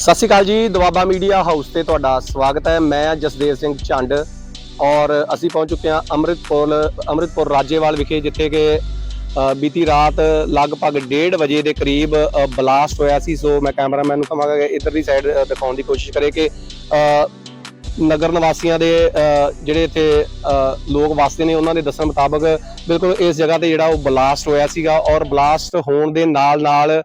ਸਤਿ ਸ਼੍ਰੀ ਅਕਾਲ ਜੀ, Doaba media house ਤੇ ਤੁਹਾਡਾ ਸਵਾਗਤ ਹੈ। ਮੈਂ ਜਸਦੇਵ ਸਿੰਘ ਝੰਡ ਔਰ ਅਸੀਂ ਪਹੁੰਚ ਚੁੱਕੇ ਹਾਂ ਅੰਮ੍ਰਿਤਪੁਰ ਅੰਮ੍ਰਿਤਪੁਰ ਰਾਜੇਵਾਲ ਵਿਖੇ, ਜਿੱਥੇ ਕਿ ਬੀਤੀ ਰਾਤ ਲਗਭਗ 1:30 ਵਜੇ ਦੇ ਕਰੀਬ ਬਲਾਸਟ ਹੋਇਆ ਸੀ। ਸੋ ਮੈਂ ਕੈਮਰਾਮੈਨ ਨੂੰ ਕਹਾਂਗਾ ਕਿ ਇਧਰਲੀ ਸਾਈਡ ਦਿਖਾਉਣ ਦੀ ਕੋਸ਼ਿਸ਼ ਕਰੇ ਕਿ ਨਗਰ ਨਿਵਾਸੀਆਂ ਦੇ ਜਿਹੜੇ ਇੱਥੇ ਲੋਕ ਵਸਦੇ ਨੇ, ਉਹਨਾਂ ਦੇ ਦੱਸਣ ਮੁਤਾਬਕ ਬਿਲਕੁਲ ਇਸ ਜਗ੍ਹਾ ਤੇ ਜਿਹੜਾ ਉਹ ਬਲਾਸਟ ਹੋਇਆ ਸੀਗਾ ਔਰ ਬਲਾਸਟ ਹੋਣ ਦੇ ਨਾਲ ਨਾਲ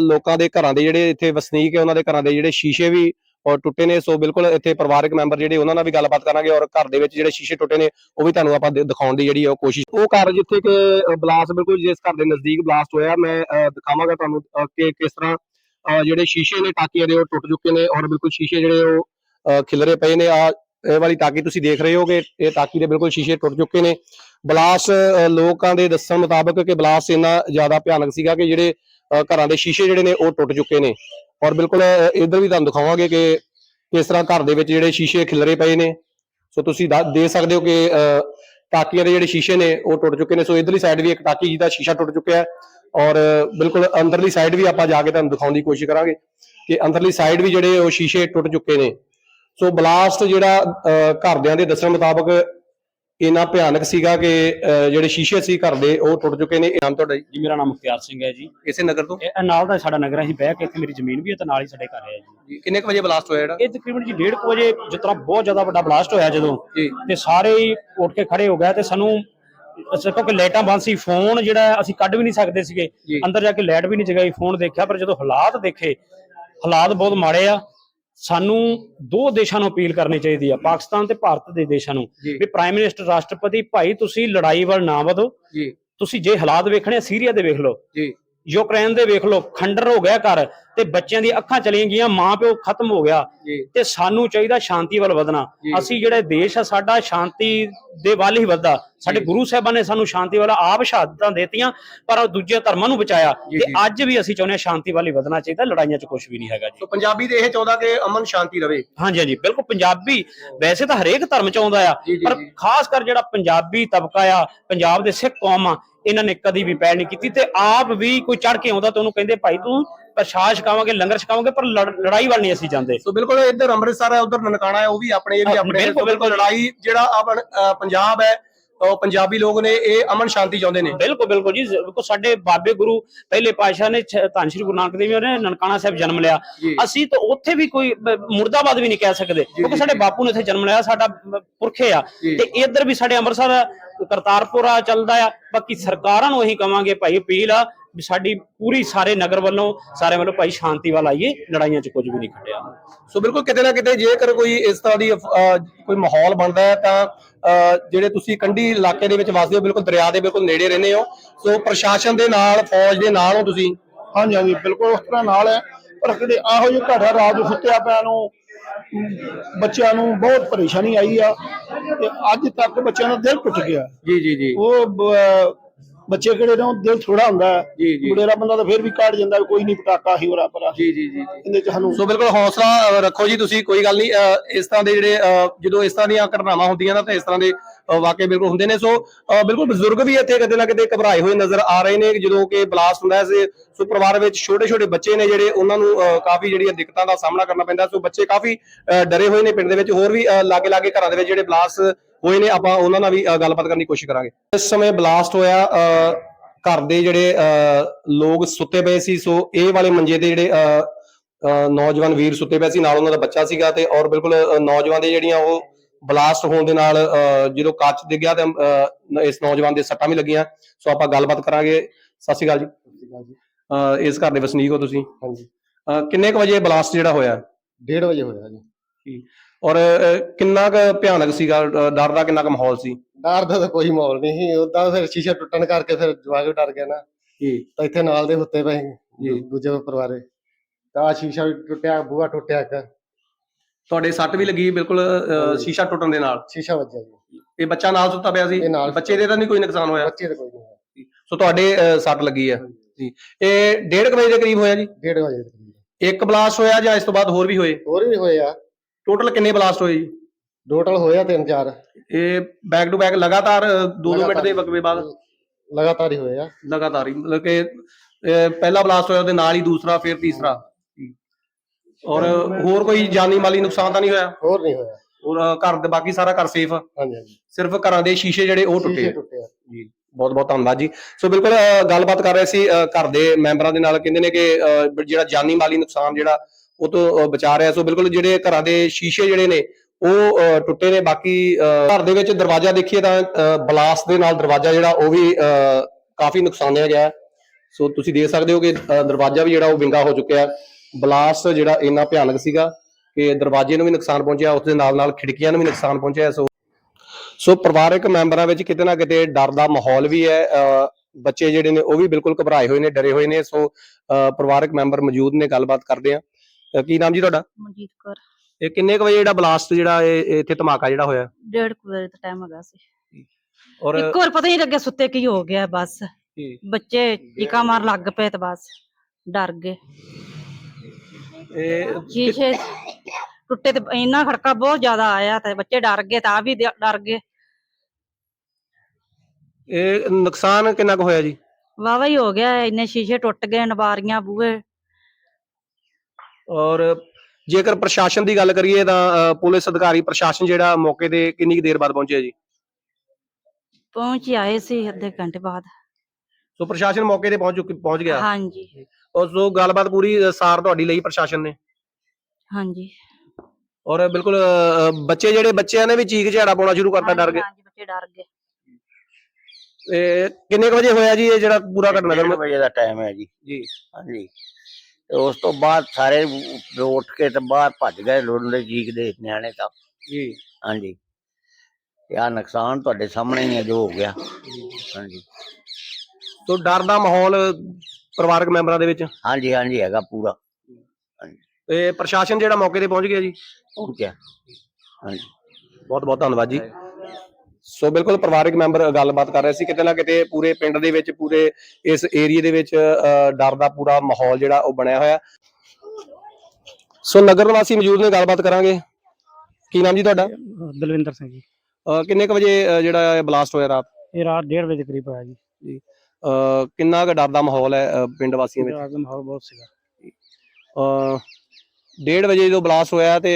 ਲੋਕਾਂ ਦੇ ਘਰਾਂ ਦੇ ਜਿਹੜੇ ਇੱਥੇ ਵਸਨੀਕ ਹੈ, ਉਹਨਾਂ ਦੇ ਘਰਾਂ ਦੇ ਜਿਹੜੇ ਸ਼ੀਸ਼ੇ ਵੀ ਔਰ ਟੁੱਟੇ ਨੇ, ਸੋ ਬਿਲਕੁਲ ਇੱਥੇ ਪਰਿਵਾਰਕ ਮੈਂਬਰ ਜਿਹੜੇ, ਉਹਨਾਂ ਨਾਲ ਵੀ ਗੱਲਬਾਤ ਕਰਾਂਗੇ ਔਰ ਘਰ ਦੇ ਵਿੱਚ ਜਿਹੜੇ ਸ਼ੀਸ਼ੇ ਟੁੱਟੇ ਨੇ, ਉਹ ਵੀ ਤੁਹਾਨੂੰ ਆਪਾਂ ਦਿਖਾਉਣ ਦੀ ਜਿਹੜੀ ਉਹ ਕੋਸ਼ਿਸ਼ ਉਹ ਘਰ ਜਿੱਥੇ ਕਿ ਬਲਾਸਟ ਬਿਲਕੁਲ ਜਿਸ ਘਰ ਦੇ ਨਜ਼ਦੀਕ ਬਲਾਸਟ ਹੋਇਆ, ਮੈਂ ਦਿਖਾਵਾਂਗਾ ਤੁਹਾਨੂੰ ਕਿ ਕਿਸ ਤਰ੍ਹਾਂ ਜਿਹੜੇ ਸ਼ੀਸ਼ੇ ਨੇ, ਟਾਕੀਆਂ ਦੇ ਉਹ ਟੁੱਟ ਚੁੱਕੇ ਨੇ ਔਰ ਬਿਲਕੁਲ ਸ਼ੀਸ਼ੇ ਜਿਹੜੇ ਉਹ ਖਿਲਰੇ ਪਏ ਨੇ। ਆ ਇਹ ਵਾਲੀ ਟਾਕੀ ਤੁਸੀਂ ਦੇਖ ਰਹੇ ਹੋਗੇ, ਇਹ ਟਾਕੀ ਦੇ ਬਿਲਕੁਲ ਸ਼ੀਸ਼ੇ ਟੁੱਟ ਚੁੱਕੇ ਨੇ। ਬਲਾਸਟ ਲੋਕਾਂ ਦੇ ਦੱਸਣ ਮੁਤਾਬਕ ਕਿ ਬਲਾਸਟ ਇੰਨਾ ਜ਼ਿਆਦਾ ਭਿਆਨਕ ਸੀਗਾ ਕਿ ਜਿਹੜੇ ਘਰਾਂ ਦੇ ਸ਼ੀਸ਼ੇ ਜਿਹੜੇ ਨੇ ਉਹ ਟੁੱਟ ਚੁੱਕੇ ਨੇ। ਔਰ ਬਿਲਕੁਲ ਅ, ਵੀ ਤੁਹਾਨੂੰ ਦਿਖਾਵਾਂਗੇ ਕਿ ਕਿਸ ਤਰ੍ਹਾਂ ਘਰ ਦੇ ਵਿੱਚ ਜਿਹੜੇ ਸ਼ੀਸ਼ੇ ਖਿਲਰੇ ਪਏ ਨੇ। ਸੋ ਤੁਸੀਂ ਦਾ- ਸਕਦੇ ਹੋ ਕਿ ਟਾਕੀਆਂ ਦੇ ਜਿਹੜੇ ਸ਼ੀਸ਼ੇ ਨੇ ਉਹ ਟੁੱਟ ਚੁੱਕੇ ਨੇ। ਸੋ ਇਧਰਲੀ ਸਾਈਡ ਵੀ ਇੱਕ ਟਾਕੀ ਜਿਹਦਾ ਸ਼ੀਸ਼ਾ ਟੁੱਟ ਚੁੱਕਿਆ ਹੈ। ਔਰ ਬਿਲਕੁਲ ਅੰਦਰਲੀ ਸਾਈਡ ਵੀ ਆਪਾਂ ਜਾ ਕੇ ਤੁਹਾਨੂੰ ਦਿਖਾਉਣ ਦੀ ਕੋਸ਼ਿਸ਼ ਕਰਾਂਗੇ ਕਿ ਅੰਦਰਲੀ ਸਾਈਡ ਵੀ ਜਿਹੜੇ ਉਹ ਸ਼ੀਸ਼ੇ ਟੁੱਟ ਚੁੱਕੇ ਨੇ। ਸੋ ਬਲਾਸਟ ਜਿਹੜਾ ਅ, ਘਰਦਿਆਂ ਦੇ ਦੱਸਣ ਮੁਤਾਬਕ ਇੰਨਾ ਭਿਆਨਕ ਸੀਗਾ ਕਿ ਜਿਹੜੇ ਸ਼ੀਸ਼ੇ ਸੀ ਘਰ ਦੇ ਉਹ ਟੁੱਟ ਚੁੱਕੇ ਨੇ। ਨਾਮ ਤੁਹਾਡਾ ਜੀ? ਮੇਰਾ ਨਾਮ ਮੁਖਤਿਆਰ ਸਿੰਘ ਹੈ ਜੀ। ਇਸੇ ਨਗਰ ਤੋਂ? ਇਹ ਨਾਲ ਦਾ ਸਾਡਾ ਨਗਰ ਹੈ ਜੀ ਬਹਿ ਕੇ ਇੱਥੇ ਮੇਰੀ ਜ਼ਮੀਨ ਵੀ ਹੈ ਤੇ ਨਾਲ ਹੀ ਸਾਡੇ ਘਰ ਹੈ ਜੀ। ਕਿੰਨੇ ਕੁ ਵਜੇ ਬਲਾਸਟ ਹੋਇਆ ਜਿਹੜਾ? ਇਹ ਤਕਰੀਬਨ ਜੀ 1:30 ਵਜੇ ਜਿਸ ਤਰ੍ਹਾਂ ਬਹੁਤ ਜ਼ਿਆਦਾ ਵੱਡਾ ਬਲਾਸਟ ਹੋਇਆ ਜਦੋਂ। ਤੇ ਸਾਰੇ ਹੀ ਉੱਠ ਕੇ ਖੜੇ ਹੋ ਗਏ ਤੇ ਸਾਨੂੰ ਅਸਾਂ ਕਿਉਂਕਿ ਲਾਈਟਾਂ ਬੰਦ ਸੀ ਫੋਨ ਜਿਹੜਾ ਅਸੀਂ ਕੱਢ ਵੀ ਨਹੀਂ ਸਕਦੇ ਸੀਗੇ। ਅੰਦਰ ਜਾ ਕੇ ਲਾਈਟ ਵੀ ਨਹੀਂ ਜਗਾਈ ਫੋਨ ਦੇਖਿਆ ਪਰ ਜਦੋਂ ਹਾਲਾਤ ਦੇਖੇ ਹਾਲਾਤ ਬਹੁਤ ਮਾੜੇ ਆ। ਸਾਨੂੰ ਦੋ ਦੇਸ਼ਾਂ ਨੂੰ ਅਪੀਲ ਕਰਨੀ ਚਾਹੀਦੀ ਆ ਪਾਕਿਸਤਾਨ ਤੇ ਭਾਰਤ ਦੇ ਦੇਸ਼ਾਂ ਨੂੰ। ਵੀ ਪ੍ਰਾਈਮ ਮਿਨਿਸਟਰ ਰਾਸ਼ਟਰਪਤੀ ਭਾਈ ਤੁਸੀਂ ਲੜਾਈ ਵੱਲ ਨਾ ਵਧੋ। ਜੀ। ਤੁਸੀਂ ਜੇ ਹਾਲਾਤ ਵੇਖਣੇ ਆ, ਸੀਰੀਆ ਦੇ ਵੇਖ ਲਓ। ਜੀ। ਯੂਕਰੇਨ ਦੇ ਵੇਖ ਲਓ ਖੰਡਰ ਹੋ ਗਿਆ ਘਰ ਤੇ ਬੱਚਿਆਂ ਦੀ ਅੱਖਾਂ ਚਲੀਆਂ ਗਈਆਂ ਮਾਂ ਪਿਓ ਖਤਮ ਹੋ ਗਿਆ ਤੇ ਸਾਨੂੰ ਚਾਹੀਦਾ ਸ਼ਾਂਤੀ ਵੱਲ ਵਧਣਾ। ਅਸੀਂ ਜਿਹੜੇ ਦੇਸ਼ ਆ ਸਾਡਾ ਸ਼ਾਂਤੀ ਦੇ ਵੱਲ ਹੀ ਵਧਦਾ ਸਾਡੇ। ਗੁਰੂ ਸਾਹਿਬਾਨ ਨੇ ਸਾਨੂੰ ਸ਼ਾਂਤੀ ਵੱਲ ਆਪ ਸ਼ਹਾਦਤਾਂ ਦਿੱਤੀਆਂ ਪਰ ਉਹ ਦੂਜੇ ਧਰਮਾਂ ਨੂੰ ਬਚਾਇਆ ਤੇ। ਅੱਜ ਵੀ ਅਸੀਂ ਚਾਹੁੰਦੇ ਹਾਂ ਸ਼ਾਂਤੀ ਵੱਲ ਹੀ ਵਧਣਾ ਚਾਹੀਦਾ ਲੜਾਈਆਂ 'ਚ ਕੁਝ ਵੀ ਨਹੀਂ ਹੈਗਾ ਜੀ ਸੋ ਪੰਜਾਬੀ ਤੇ ਇਹ ਚਾਹੁੰਦਾ ਕਿ ਅਮਨ ਸ਼ਾਂਤੀ ਰਵੇ ਹਾਂਜੀ ਹਾਂਜੀ ਬਿਲਕੁਲ ਪੰਜਾਬੀ ਵੈਸੇ ਤਾਂ ਹਰੇਕ ਧਰਮ ਚ ਆਉਂਦਾ ਆ ਪਰ। ਖਾਸ ਕਰ ਜਿਹੜਾ ਪੰਜਾਬੀ ਤਬਕਾ ਆ ਪੰਜਾਬ ਦੇ ਸਿੱਖ ਕੌਮ ਆ ਇਹਨਾਂ ਨੇ ਕਦੀ ਵੀ ਪਹਿਲ ਨਹੀਂ ਕੀਤੀ ਤੇ ਆਪ ਵੀ ਕੋਈ ਚੜ ਕੇ ਆਉਂਦਾ ਤੇ ਉਹਨੂੰ ਕਹਿੰਦੇ ਭਾਈ ਤੂੰ ਪ੍ਰਸ਼ਾਦ ਛਕਾਵਾਂਗੇ ਲੰਗਰ ਛਕਾਵਾਂਗੇ ਪਰ ਲੜ- ਲੜਾਈ ਵੱਲ ਨਹੀਂ ਅਸੀਂ ਜਾਂਦੇ। ਸੋ ਬਿਲਕੁਲ ਇੱਧਰ ਅੰਮ੍ਰਿਤਸਰ ਹੈ ਉਧਰ ਨਨਕਾਣਾ ਹੈ ਉਹ ਵੀ ਆਪਣੇ ਇਹ ਵੀ ਆਪਣੇ ਬਿਲਕੁਲ, ਲੜਾਈ ਜਿਹੜਾ ਪੰਜਾਬ ਹੈ ਪੰਜਾਬੀ ਲੋਕ ਨੇ ਇਹ ਅਮਨ ਸ਼ਾਂਤੀ ਚਾਹੁੰਦੇ ਨੇ ਬਿਲਕੁਲ ਬਿਲਕੁਲ ਜੀ ਸਾਡੇ ਬਾਬੇ ਗੁਰੂ ਪਹਿਲੇ ਪਾਤਸ਼ਾਹ ਨੇ ਧੰਨ ਸ਼੍ਰੀ ਗੁਰੂ ਨਾਨਕ ਦੇਵ ਜੀ ਨੇ ਨਨਕਾਣਾ ਸਾਹਿਬ ਜਨਮ ਲਿਆ। ਅਸੀਂ ਤਾਂ ਉੱਥੇ ਵੀ ਕੋਈ ਮੁਰਦਾਬਾਦ ਵੀ ਨਹੀਂ ਕਹਿ ਸਕਦੇ ਕਿਉਂਕਿ ਸਾਡੇ। ਬਾਪੂ ਨੇ ਇੱਥੇ ਜਨਮ ਲਿਆ ਸਾਡਾ ਪੁਰਖੇ ਆ। ਤੇ ਇੱਧਰ ਵੀ ਸਾਡੇ ਅੰਮ੍ਰਿਤਸਰ ਕਰਤਾਰਪੁਰਾ ਚੱਲਦਾ ਆ ਬਾਕੀ ਸਰਕਾਰਾਂ ਨੂੰ ਅਸੀਂ ਕਵਾਂਗੇ ਭਾਈ ਅਪੀਲ ਆ ਵੀ ਸਾਡੀ ਪੂਰੀ ਸਾਰੇ ਨਗਰ ਵੱਲੋਂ ਸਾਰੇ ਵੱਲੋਂ ਭਾਈ ਸ਼ਾਂਤੀ ਵੱਲ ਆਈਏ ਲੜਾਈਆਂ 'ਚ ਕੁਝ ਵੀ ਨਹੀਂ ਖੱਟਿਆ। ਸੋ ਬਿਲਕੁਲ ਕਿਤੇ ਨਾ ਕਿਤੇ ਜੇਕਰ ਕੋਈ ਇਸ ਤਰ੍ਹਾਂ ਦੀ ਕੋਈ ਮਾਹੌਲ ਬਣਦਾ ਹੈ ਤਾਂ ਜਿਹੜੇ ਤੁਸੀਂ ਕੰਢੀ ਇਲਾਕੇ ਦੇ ਵਿੱਚ ਵਸਦੇ ਹੋ ਬਿਲਕੁਲ ਦਰਿਆ ਦੇ ਬਿਲਕੁਲ ਨੇੜੇ ਰਹਿੰਦੇ ਹੋ। ਸੋ ਪ੍ਰਸ਼ਾਸਨ ਦੇ ਨਾਲ ਫੌਜ ਦੇ ਨਾਲ ਹੋ ਤੁਸੀਂ? ਹਾਂਜੀ ਹਾਂਜੀ ਬਿਲਕੁਲ ਉਸ ਤਰ੍ਹਾਂ ਨਾਲ ਹੈ। ਪਰ ਕਿਤੇ ਇਹੋ ਜਿਹੇ ਰਾਤ ਨੂੰ ਸੁੱਤਿਆ ਪਿਆ ਨੂੰ ਬੱਚਿਆਂ ਨੂੰ ਬਹੁਤ ਪਰੇਸ਼ਾਨੀ ਆਈ ਆ। ਤੇ ਅੱਜ ਤੱਕ ਬੱਚਿਆਂ ਦਾ ਦਿਲ ਟੁੱਟ ਗਿਆ। ਜੀ ਜੀ ਜੀ। ਉਹ ਬੱਚੇ ਕਿਹੜੇ ਨੇ ਦਿਲ ਥੋੜਾ ਹੁੰਦਾ ਹੈ। ਜੀ, ਬੰਦਾ ਤਾਂ ਫਿਰ ਵੀ ਕਾੜ ਜਾਂਦਾ ਵੀ ਕੋਈ ਨਹੀਂ ਪਟਾਕਾ ਹੀ ਹੋਰਾ ਪਰਾ ਜੀ ਜੀ ਜੀ ਇਹਦੇ ਚ ਸਾਨੂੰ ਸੋ ਬਿਲਕੁਲ ਹੌਸਲਾ ਰੱਖੋ ਜੀ ਤੁਸੀਂ ਕੋਈ ਗੱਲ ਨਹੀਂ ਇਸ ਤਰ੍ਹਾਂ ਦੇ ਜਿਹੜੇ ਜਦੋਂ ਇਸ ਤਰ੍ਹਾਂ ਦੀਆਂ ਘਟਨਾਵਾਂ ਹੁੰਦੀਆਂ ਨਾ ਤਾਂ ਇਸ ਤਰ੍ਹਾਂ ਦੇ ਅ, ਵਾਕਏ ਬਿਲਕੁਲ ਹੁੰਦੇ ਨੇ। ਸੋ ਬਿਲਕੁਲ ਬਜ਼ੁਰਗ ਵੀ ਇੱਥੇ ਕਿਤੇ ਨਾ ਕਿਤੇ ਘਬਰਾਏ ਹੋਏ ਨਜ਼ਰ ਆ ਰਹੇ ਨੇ ਜਦੋਂ ਕਿ ਬਲਾਸਟ ਹੁੰਦਾ ਹੈ। ਸੇ- ਸੋ ਪਰਿਵਾਰ ਵਿੱਚ ਛੋਟੇ ਛੋਟੇ ਬੱਚੇ ਨੇ ਜਿਹੜੇ ਉਹਨਾਂ ਨੂੰ ਕਾਫੀ ਜਿਹੜੀਆਂ ਦਿੱਕਤਾਂ ਦਾ ਸਾਹਮਣਾ ਕਰਨਾ ਪੈਂਦਾ ਸੋ ਬੱਚੇ ਕਾਫੀ ਡਰੇ ਹੋਏ ਨੇ ਪਿੰਡ ਦੇ ਵਿੱਚ। ਹੋਰ ਵੀ ਲਾਗੇ ਲਾਗੇ ਘਰਾਂ ਦੇ ਵਿੱਚ ਜਿਹੜੇ ਬਲਾਸਟ ਹੋਏ ਨੇ ਆਪਾਂ ਉਹਨਾਂ ਨਾਲ ਵੀ ਗੱਲਬਾਤ ਕਰਨ ਦੀ ਕੋਸ਼ਿਸ਼ ਕਰਾਂਗੇ। ਇਸ ਸਮੇਂ ਬਲਾਸਟ ਹੋਇਆ ਘਰ ਦੇ ਜਿਹੜੇ ਲੋਕ ਸੁੱਤੇ ਪਏ ਸੀ ਸੋ ਇਹ ਵਾਲੇ ਮੰਜੇ ਤੇ ਜਿਹੜੇ ਨੌਜਵਾਨ ਵੀਰ ਸੁੱਤੇ ਪਏ ਸੀ ਨਾਲ ਉਹਨਾਂ ਦਾ ਬੱਚਾ ਸੀਗਾ ਤੇ ਔਰ ਬਿਲਕੁਲ ਨੌਜਵਾਨ ਦੇ ਜਿਹੜੀਆਂ ਉਹ ਬਲਾਸਟ ਹੋਣ ਦੇ ਨਾਲ ਜਦੋਂ ਕੱਚ ਡਿੱਗਿਆ ਤੇ ਅ, ਇਸ ਨੌਜਵਾਨ ਦੇ ਸੱਟਾਂ ਵੀ ਲੱਗੀਆਂ। ਸੋ ਆਪਾਂ ਗੱਲਬਾਤ ਕਰਾਂਗੇ। ਸਤਿ ਸ਼੍ਰੀ ਅਕਾਲ ਜੀ। ਇਸ ਘਰ ਦੇ ਵਸਨੀਕ ਹੋ ਤੁਸੀਂ। ਹਾਂਜੀ। ਕਿੰਨੇ ਕੁ ਵਜੇ ਬਲਾਸਟ ਜਿਹੜਾ ਹੋਇਆ? 1:30 ਵਜੇ ਹੋਇਆ ਜੀ। ਔਰ ਕਿੰਨਾ ਕੁ ਭਿਆਨਕ ਸੀਗਾ? ਡਰ ਦਾ ਕਿੰਨਾ ਕੁ ਮਾਹੌਲ ਸੀ? ਡਰ ਦਾ ਤਾਂ ਕੋਈ ਮਾਹੌਲ ਨਹੀਂ ਸੀ। ਉਦਾਂ ਫਿਰ ਸ਼ੀਸ਼ਾ ਟੁੱਟਣ ਕਰਕੇ ਫਿਰ ਜਵਾਗ ਵੀ ਡਰ ਗਿਆ ਨਾ। ਜੀ। ਤਾਂ ਇੱਥੇ ਨਾਲ ਦੇ ਹੁੱਤੇ ਪਏ ਜੀ। ਦੂਜੇ ਪਰਿਵਾਰੇ। ਤਾਂ ਆਹ ਸ਼ੀਸ਼ਾ ਵੀ ਟੁੱਟਿਆ ਬੂਹਾ ਟੁੱਟਿਆ ਇੱਕ। ਤੁਹਾਡੇ ਸੱਟ ਵੀ ਲੱਗੀ ਬਿਲਕੁਲ। ਸ਼ੀਸ਼ਾ ਟੁੱਟਣ ਦੇ ਨਾਲ? ਸ਼ੀਸ਼ਾ ਵੱਜਿਆ ਜੀ। ਇਹ ਬੱਚਾ ਨਾਲ ਸੁੱਤਾ ਪਿਆ ਸੀ? ਇਹ ਨਾਲ ਬੱਚੇ ਦੇ ਤਾਂ ਨਹੀਂ ਕੋਈ ਨੁਕਸਾਨ ਹੋਇਆ? ਬੱਚੇ ਦਾ ਕੋਈ ਨਹੀਂ ਹੋਇਆ। ਸੋ ਤੁਹਾਡੇ ਸੱਟ ਲੱਗੀ ਆ। ਜੀ। ਇਹ 1:30 ਵਜੇ ਦੇ ਕਰੀਬ ਹੋਇਆ ਜੀ? 1:30 ਵਜੇ ਤੱਕ ਇੱਕ ਬਲਾਸਟ ਹੋਇਆ ਜਾਂ ਇਸ ਤੋਂ ਬਾਅਦ ਹੋਰ ਵੀ ਹੋਏ? ਹੋਰ ਵੀ ਹੋਏ ਆ। ਟੋਟਲ ਕਿੰਨੇ ਬਲਾਸਟ ਹੋਏ ਜੀ? ਟੋਟਲ ਹੋਇਆ ਤਿੰਨ ਚਾਰ। ਇਹ ਬੈਕ ਟੂ ਬੈਕ ਲਗਾਤਾਰ 2-2 ਮਿੰਟ ਦੇ ਵਕਵੇ ਬਾਅਦ? ਲਗਾਤਾਰ ਹੀ ਹੋਏ ਆ। ਲਗਾਤਾਰ ਹੀ ਮਤਲਬ ਕਿ ਪਹਿਲਾ ਬਲਾਸਟ ਹੋਇਆ ਉਹਦੇ ਨਾਲ ਹੀ ਦੂਸਰਾ ਫਿਰ ਤੀਸਰਾ। ਔਰ ਹੋਰ ਕੋਈ ਜਾਨੀ ਮਾਲੀ ਨੁਕਸਾਨ ਤਾਂ ਨਹੀਂ ਹੋਇਆ? ਹੋਰ ਨਹੀਂ ਹੋਇਆ। ਔਰ ਘਰ ਦੇ ਬਾਕੀ ਸਾਰਾ ਘਰ ਸੇਫ ਹਾਂਜੀ ਹਾਂਜੀ। ਸਿਰਫ ਘਰਾਂ ਦੇ ਸ਼ੀਸ਼ੇ ਜਿਹੜੇ ਉਹ ਟੁੱਟੇ। ਆ। ਟੁੱਟੇ ਆ। ਜੀ ਬਹੁਤ ਬਹੁਤ ਧੰਨਵਾਦ ਜੀ। ਸੋ ਬਿਲਕੁਲ ਅ, ਗੱਲਬਾਤ ਕਰ ਰਹੇ ਸੀ ਅ, ਘਰ ਦੇ ਮੈਂਬਰਾਂ ਦੇ ਨਾਲ। ਕਹਿੰਦੇ ਨੇ ਕਿ ਅ, ਜਿਹੜਾ ਜਾਨੀ ਮਾਲੀ ਨੁਕਸਾਨ ਜਿਹੜਾ ਉਹ ਤੋਂ ਬਚਾ ਰਿਹਾ। ਸੋ ਬਿਲਕੁਲ ਜਿਹੜੇ ਘਰਾਂ ਦੇ ਸ਼ੀਸ਼ੇ ਜਿਹੜੇ ਨੇ ਉਹ ਟੁੱਟੇ ਨੇ। ਬਾਕੀ ਘਰ ਦੇ ਵਿੱਚ ਦਰਵਾਜ਼ਾ ਦੇਖੀਏ ਤਾਂ ਅ, ਬਲਾਸ ਦੇ ਨਾਲ ਦਰਵਾਜ਼ਾ ਜਿਹੜਾ ਉਹ ਵੀ ਅ, ਕਾਫੀ ਨੁਕਸਾਨਿਆ ਗਿਆ। ਸੋ ਤੁਸੀਂ ਦੇਖ ਸਕਦੇ ਹੋ ਕਿ ਦਰਵਾਜ਼ਾ ਵੀ ਜਿਹੜਾ ਉਹ ਵਿੰਗਾ ਹੋ ਚੁੱਕਿਆ। ਬਲਾਸਟ ਜਿਹੜਾ ਇੰਨਾ ਭਿਆਨਕ ਸੀਗਾ ਕਿ ਦਰਵਾਜ਼ੇ ਨੂੰ ਵੀ ਨੁਕਸਾਨ ਪਹੁੰਚਿਆ ਉਸ ਦੇ ਨਾਲ ਨਾਲ ਖਿੜਕੀਆਂ ਨੂੰ ਵੀ ਨੁਕਸਾਨ ਪਹੁੰਚਿਆ। ਸੋ ਸੋ ਪਰਿਵਾਰਕ ਮੈਂਬਰਾਂ ਵਿੱਚ ਕਿਤੇ ਨਾ ਕਿਤੇ ਡਰ ਦਾ ਮਾਹੌਲ ਵੀ ਹੈ। ਅ, ਬੱਚੇ ਜਿਹੜੇ ਨੇ ਉਹ ਵੀ ਬਿਲਕੁਲ ਘਬਰਾਏ ਹੋਏ ਨੇ ਡਰੇ ਹੋਏ ਨੇ। ਸੋ ਅ, ਪਰਿਵਾਰਕ ਮੈਂਬਰ ਮੌਜੂਦ ਨੇ ਗੱਲਬਾਤ ਕਰਦੇ ਆ ਕੀ ਨਾਮ ਜੀ ਤੁਹਾਡਾ? ਮਨਜੀਤ ਕੌਰ। ਇਹ ਕਿੰਨੇ ਕੁ ਵਜੇ ਜਿਹੜਾ ਬਲਾਸਟ ਜਿਹੜਾ ਇਹ ਇਹ ਇੱਥੇ ਧਮਾਕਾ ਜਿਹੜਾ ਹੋਇਆ? ਡੇਢ ਕੁ ਵਜੇ ਦਾ ਟਾਈਮ ਹੈਗਾ ਸੀ। ਔਰ ਇੱਕ ਵਾਰ ਪਤਾ ਨਹੀਂ ਲੱਗਿਆ ਸੁੱਤੇ ਕੀ ਹੋ ਗਿਆ ਬਸ। ਜੀ। ਬੱਚੇ ਚੀਕਾਂ ਮਾਰ ਲੱਗ ਪਏ ਤੇ ਬਸ ਡਰ ਗਏ। ਇਹ ਸ਼ੀਸ਼ੇ ਟੁੱਟੇ ਤੇ ਇੰਨਾ ਖੜਕਾ ਬਹੁਤ ਜ਼ਿਆਦਾ ਆਇਆ ਤੇ ਬੱਚੇ ਡਰ ਗਏ ਤਾਂ ਵੀ ਡ- ਡਰ ਗਏ। ਇਹ ਨੁਕਸਾਨ ਕਿੰਨਾ ਕੁ ਹੋਇਆ ਜੀ? ਵਾਵਾ ਹੀ ਹੋ ਗਿਆ ਇੰਨੇ ਸ਼ੀਸ਼ੇ ਟੁੱਟ ਗਏ ਨਵਾਰੀਆਂ ਬੂਹੇ ਔਰ ਜੇਕਰ ਪ੍ਰਸ਼ਾਸਨ ਦੀ ਗੱਲ ਕਰੀਏ ਤਾਂ ਪੁਲਿਸ ਅਧਿਕਾਰੀ ਪ੍ਰਸ਼ਾਸਨ ਜਿਹੜਾ ਮੌਕੇ ਤੇ ਕਿੰਨੀ ਦੇਰ ਬਾਅਦ ਪਹੁੰਚਿਆ ਜੀ? ਪਹੁੰਚ ਆਏ ਸੀ ਅੱਧੇ ਘੰਟੇ ਬਾਅਦ। ਸੋ ਪ੍ਰਸ਼ਾਸਨ ਮੌਕੇ ਤੇ ਪਹੁੰਚ ਚੁੱਕੀ ਪਹੁੰਚ ਗਿਆ? ਹਾਂਜੀ। ਔਰ ਸੋ ਗੱਲਬਾਤ ਪੂਰੀ ਸਾਰ ਤੁਹਾਡੀ ਲਈ ਪ੍ਰਸ਼ਾਸਨ ਨੇ? ਹਾਂਜੀ। ਔਰ ਬਿਲਕੁਲ ਬੱਚੇ ਜਿਹੜੇ ਬੱਚਿਆਂ ਨੇ ਵੀ ਚੀਕ ਝਾੜਾ ਪਾਉਣਾ ਸ਼ੁਰੂ ਕਰਤਾ ਡਰ ਗਏ ਹਾਂਜੀ ਬੱਚੇ ਡਰ ਗਏ। ਇਹ ਕਿੰਨੇ ਕੁ ਵਜੇ ਹੋਇਆ ਜੀ ਇਹ ਜਿਹੜਾ ਪੂਰਾ ਘਟਨਾਕ੍ਰਮ ਵਜੇ ਦਾ ਟਾਈਮ ਹੈ ਜੀ। ਜੀ। ਹਾਂਜੀ। ਤੇ ਉਸ ਤੋਂ ਬਾਅਦ ਸਾਰੇ ਉੱਠ ਕੇ ਤੇ ਬਾਹਰ ਭੱਜ ਗਏ ਲੁੰਡੇ ਚੀਕਦੇ ਨਿਆਣੇ ਤਾਂ। ਜੀ। ਹਾਂਜੀ। ਤੇ ਆ ਨੁਕਸਾਨ ਤੁਹਾਡੇ ਸਾਹਮਣੇ ਹੀ ਹੈ ਜੋ ਹੋ ਗਿਆ। ਹਾਂਜੀ। ਸੋ ਡਰ ਦਾ ਮਾਹੌਲ ਪਰਿਵਾਰਕ ਮੈਂਬਰਾਂ ਦੇ ਵਿੱਚ? ਹਾਂਜੀ ਹਾਂਜੀ ਹੈਗਾ ਪੂਰਾ। ਤੇ ਪ੍ਰਸ਼ਾਸਨ ਜਿਹੜਾ ਮੌਕੇ ਤੇ ਪਹੁੰਚ ਗਿਆ ਜੀ? ਪਹੁੰਚਿਆ। ਹਾਂਜੀ। ਬਹੁਤ ਬਹੁਤ ਧੰਨਵਾਦ ਜੀ। ਸੋ ਬਿਲਕੁਲ ਪਰਿਵਾਰਕ ਮੈਂਬਰ ਗੱਲਬਾਤ ਕਰ ਰਹੇ ਸੀ ਕਿਤੇ ਨਾ ਕਿਤੇ ਪੂਰੇ ਪਿੰਡ ਦੇ ਵਿੱਚ ਪੂਰੇ ਇਸ ਏਰੀਏ ਦੇ ਵਿੱਚ ਡਰ ਦਾ ਪੂਰਾ ਮਾਹੌਲ ਜਿਹੜਾ ਉਹ ਬਣਿਆ ਹੋਇਆ। ਸੋ ਨਗਰ ਨਿਵਾਸੀ ਮੌਜੂਦ ਨੇ ਗੱਲਬਾਤ ਕਰਾਂਗੇ। ਕੀ ਨਾਮ ਜੀ ਤੁਹਾਡਾ? ਦਲਵਿੰਦਰ ਸਿੰਘ ਜੀ। ਕਿੰਨੇ ਕੁ ਵਜੇ ਜਿਹੜਾ ਬਲਾਸਟ ਹੋਇਆ ਰਾਤ? ਇਹ ਰਾਤ 1:30 ਵਜੇ ਕਰੀਬ ਹੋਇਆ ਜੀ। ਅ, ਕਿੰਨਾ ਕੁ ਡਰ ਦਾ ਮਾਹੌਲ ਹੈ ਪਿੰਡ ਵਾਸੀਆਂ ਵਿੱਚ? ਦਾ ਮਾਹੌਲ ਬਹੁਤ ਸੀਗਾ। ਡੇਢ ਵਜੇ ਜਦੋਂ ਬਲਾਸਟ ਹੋਇਆ ਤੇ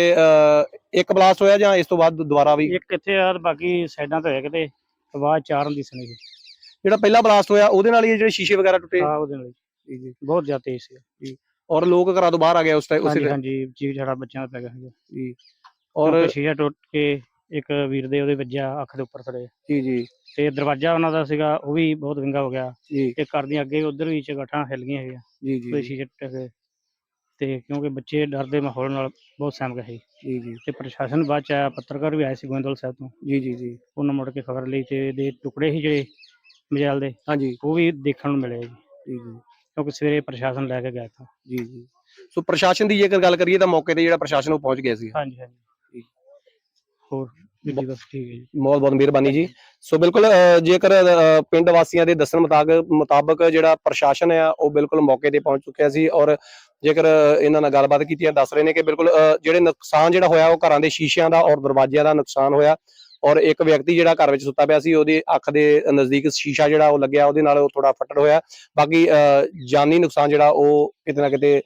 ਇੱਕ ਬਲਾਸਟ ਹੋਇਆ ਜਾਂ ਇਸ ਤੋਂ ਬਾਅਦ ਦੁਬਾਰਾ ਵੀ? ਇੱਕ ਇੱਥੇ ਆ ਤੇ ਬਾਕੀ ਸਾਈਡਾਂ ਤੇ ਹੋਇਆ ਕਿਤੇ ਆਵਾਜ਼ ਚਾਰ ਹੁੰਦੀ ਸੀ ਜੀ। ਜਿਹੜਾ ਪਹਿਲਾ ਬਲਾਸਟ ਹੋਇਆ ਉਹਦੇ ਨਾਲ ਹੀ ਜਿਹੜੇ ਸ਼ੀਸ਼ੇ ਵਗੈਰਾ ਟੁੱਟੇ? ਆ ਉਹਦੇ ਨਾਲ ਜੀ ਜੀ। ਬਹੁਤ ਜ਼ਿਆਦਾ ਤੇਜ਼ ਸੀ। ਔਰ ਲੋਕ ਘਰਾਂ ਤੋਂ ਬਾਹਰ ਆ ਗਏ ਉਸ ਟਾਈਮ ਉਸੇ ਹਾਂਜੀ ਜੀ ਜਿਹੜਾ ਬੱਚਿਆਂ ਦਾ ਪੈ ਗਿਆ ਜੀ। ਔਰ ਸ਼ੀਸ਼ਾ ਟੁੱਟ ਕੇ ਇੱਕ ਵੀਰ ਦੇ ਉਹਦੇ ਵੱਜਿਆ ਅੱਖ ਦੇ ਉੱਪਰ ਥੜੇ ਜੀ ਜੀ। ਤੇ ਦਰਵਾਜ਼ਾ ਉਹਨਾਂ ਦਾ ਸੀਗਾ ਉਹ ਵੀ ਬਹੁਤ ਵਿੰਗਾ ਹੋ ਗਿਆ। ਜੀ। ਤੇ ਘਰ ਦੀਆਂ ਅੱਗੇ ਉਧਰ ਵੀ ਚਗਾਠਾਂ ਹਿੱਲ ਗਈਆਂ ਹੈਗੀਆਂ। ਜੀ ਜੀ। ਸ਼ੀਸ਼ੇ ਟੁੱਟ ਗਏ ਤੇ ਕਿਉਂਕਿ ਬੱਚੇ ਡਰ ਦੇ ਮਾਹੌਲ ਨਾਲ ਬਹੁਤ ਸਹਿਮ ਗਏ ਸੀ। ਜੀ ਜੀ। ਤੇ ਪ੍ਰਸ਼ਾਸਨ ਬਾਅਦ ਚ ਆਇਆ ਪੱਤਰਕਾਰ ਵੀ ਆਏ ਸੀ ਗੋਇੰਦਵਾਲ ਸਾਹਿਬ ਤੋਂ। ਜੀ ਜੀ ਜੀ। ਉਹਨਾਂ ਮੁੜ ਕੇ ਖਬਰ ਲਈ ਤੇ ਇਹਦੇ ਟੁਕੜੇ ਸੀ ਜਿਹੜੇ ਮਜਾਲ ਦੇ ਹਾਂਜੀ ਉਹ ਵੀ ਦੇਖਣ ਨੂੰ ਮਿਲੇ ਜੀ। ਜੀ ਜੀ। ਕਿਉਂਕਿ ਸਵੇਰੇ ਪ੍ਰਸ਼ਾਸਨ ਲੈ ਕੇ ਗਿਆ था ਜੀ ਜੀ। ਸੋ ਪ੍ਰਸ਼ਾਸਨ ਦੀ ਜੇਕਰ ਗੱਲ ਕਰੀਏ ਤਾਂ ਮੌਕੇ ਤੇ ਜਿਹੜਾ ਪ੍ਰਸ਼ਾਸਨ ਉਹ ਪਹੁੰਚ ਗਿਆ ਸੀ। ਹਾਂਜੀ ਹਾਂਜੀ। ਹੋਰ? ਜੀ ਬਸ ਠੀਕ ਹੈ ਜੀ। ਬਹੁਤ ਬਹੁਤ ਮਿਹਰਬਾਨੀ ਜੀ। ਸੋ ਬਿਲਕੁਲ ਜੇਕਰ ਪਿੰਡ ਵਾਸੀਆਂ ਦੇ ਦੱਸਣ ਮੁਤਾਬਕ ਮੁਤਾਬਕ ਜਿਹੜਾ ਪ੍ਰਸ਼ਾਸਨ ਆ ਉਹ ਬਿਲਕੁਲ ਮੌਕੇ ਤੇ ਪਹੁੰਚ ਚੁੱਕਿਆ ਸੀ ਔਰ ਜੇਕਰ ਇਹਨਾਂ ਨਾਲ ਗੱਲਬਾਤ ਕੀਤੀ ਹੈ ਦੱਸ ਰਹੇ ਨੇ ਕਿ ਬਿਲਕੁਲ ਜਿਹੜੇ ਨੁਕਸਾਨ ਜਿਹੜਾ ਹੋਇਆ ਉਹ ਘਰਾਂ ਦੇ ਸ਼ੀਸ਼ਿਆਂ ਦਾ ਔਰ ਦਰਵਾਜ਼ਿਆਂ ਦਾ ਨੁਕਸਾਨ ਹੋਇਆ ਔਰ ਇੱਕ ਵਿਅਕਤੀ ਜਿਹੜਾ ਘਰ ਵਿੱਚ ਸੁੱਤਾ ਪਿਆ ਸੀ ਉਹਦੀ ਅੱਖ ਦੇ ਨਜ਼ਦੀਕ ਸ਼ੀਸ਼ਾ ਜਿਹੜਾ ਉਹ ਲੱਗਿਆ ਉਹਦੇ ਨਾਲ ਉਹ ਥੋੜਾ ਫੱਟੜ ਹੋਇਆ। ਬਾਕੀ ਜਾਨੀ ਨੁਕਸਾਨ ਜਿਹੜਾ ਉਹ ਕਿਤੇ ਨਾ ਕਿਤੇ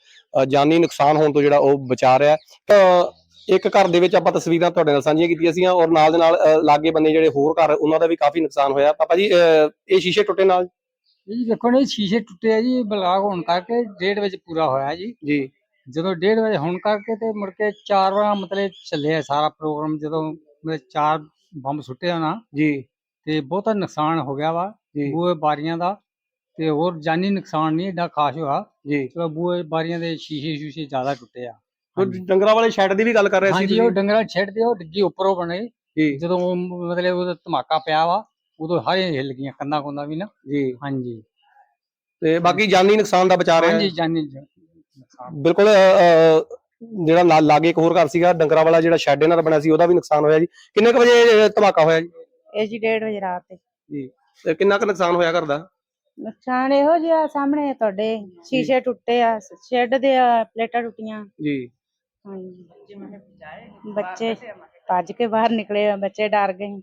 ਜਾਨੀ ਨੁਕਸਾਨ ਹੋਣ ਤੋਂ ਜਿਹੜਾ ਉਹ ਬਚਾ ਰਿਹਾ। ਤਾਂ ਇੱਕ ਘਰ ਦੇ ਵਿੱਚ ਆਪਾਂ ਤਸਵੀਰਾਂ ਤੁਹਾਡੇ ਨਾਲ ਸਾਂਝੀਆਂ ਕੀਤੀਆਂ ਸੀਆਂ ਔਰ ਨਾਲ ਦੇ ਨਾਲ ਲਾਗੇ ਬੰਨੇ ਜਿਹੜੇ ਹੋਰ ਘਰ ਉਹਨਾਂ ਦਾ ਵੀ ਕਾਫੀ ਨੁਕਸਾਨ ਹੋਇਆ। ਪਾਪਾ ਜੀ ਇਹ ਸ਼ੀਸ਼ੇ ਟੁੱਟੇ ਨਾਲ? ਜੀ ਦੇਖੋ ਨਾ ਸ਼ੀਸ਼ੇ ਟੁੱਟੇ ਆ ਜੀ ਬਲਾਕ ਹੋਣ ਕਰਕੇ 1:30 ਵਜੇ ਪੂਰਾ ਹੋਇਆ ਜੀ। ਜੀ। ਜਦੋਂ 1:30 ਵਜੇ ਹੋਣ ਕਰਕੇ ਤੇ ਮੁੜ ਕੇ 4 ਵਾਰ ਮਤਲਬ ਚੱਲਿਆ ਸਾਰਾ ਪ੍ਰੋਗਰਾਮ ਜਦੋਂ ਮਤਲਬ ਚਾਰ ਬੰਬ ਸੁੱਟਿਆ ਨਾ ਜੀ। ਤੇ ਬਹੁਤਾ ਨੁਕਸਾਨ ਹੋ ਗਿਆ ਵਾ ਬੂਹੇ ਬਾਰੀਆਂ ਦਾ ਤੇ ਹੋਰ ਜਾਨੀ ਨੁਕਸਾਨ ਨਹੀਂ ਏਡਾ ਖਾਸ ਹੋਇਆ। ਜੀ। ਚਲੋ ਬੂਹੇ ਬਾਰੀਆਂ ਦੇ ਸ਼ੀਸ਼ੇ ਸ਼ੂਸ਼ੇ ਜ਼ਿਆਦਾ ਟੁੱਟੇ ਆ। ਉਹ ਡੰਗਰਾਂ ਵਾਲੇ ਸ਼ੈੱਡ ਦੀ ਵੀ ਗੱਲ ਕਰ ਰਹੇ ਸੀ ਹਾਂਜੀ ਉਹ ਡੰਗਰਾ ਛੱਡ ਦਿਓ ਡਿੱਗੀ ਉੱਪਰੋਂ ਬਣੇ। ਜੀ। ਜਦੋਂ ਉਹ ਮਤਲਬ ਉਹਦਾ ਧਮਾਕਾ ਪਿਆ ਵਾ ਉਦੋਂ ਸਾਰੇ ਹਿੱਲ ਗਈਆਂ ਕੰਨਾਂ ਕੁੰਨਾਂ ਵੀ ਨਾ। ਜੀ। ਹਾਂਜੀ। ਤੇ ਬਾਕੀ ਜਾਨੀ ਨੁਕਸਾਨ ਦਾ ਬਚਾ ਰਿਹਾ। ਹਾਂਜੀ ਜਾਨੀ ਨੁਕਸਾਨ। ਬਿਲਕੁਲ ਜਿਹੜਾ ਨਾਲ ਲਾਗੇ ਇੱਕ ਹੋਰ ਘਰ ਸੀਗਾ ਡੰਗਰਾਂ ਵਾਲਾ ਜਿਹੜਾ ਸ਼ੈੱਡ ਇਹਨਾਂ ਦਾ ਬਣਿਆ ਸੀ ਉਹਦਾ ਵੀ ਨੁਕਸਾਨ ਹੋਇਆ ਜੀ। ਕਿੰਨੇ ਕੁ ਵਜੇ ਧਮਾਕਾ ਹੋਇਆ ਜੀ? ਇਹ ਜੀ 1:30 ਵਜੇ ਰਾਤ ਤੇ। ਤੇ ਕਿੰਨਾ ਕੁ ਨੁਕਸਾਨ ਹੋਇਆ ਘਰ ਦਾ? ਨੁਕਸਾਨ ਇਹੋ ਜਿਹਾ ਸਾਹਮਣੇ ਤੁਹਾਡੇ ਸ਼ੀਸ਼ੇ ਟੁੱਟੇ ਆ ਸ਼ੈੱਡ ਦੇ ਆ, ਪਲੇਟਾਂ ਟੁੱਟੀਆਂ। ਜੀ। ਹਾਂਜੀ। ਬੱਚੇ ਭੱਜ ਕੇ ਬਾਹਰ ਨਿਕਲੇ ਆ ਬੱਚੇ ਡਰ ਗਏ।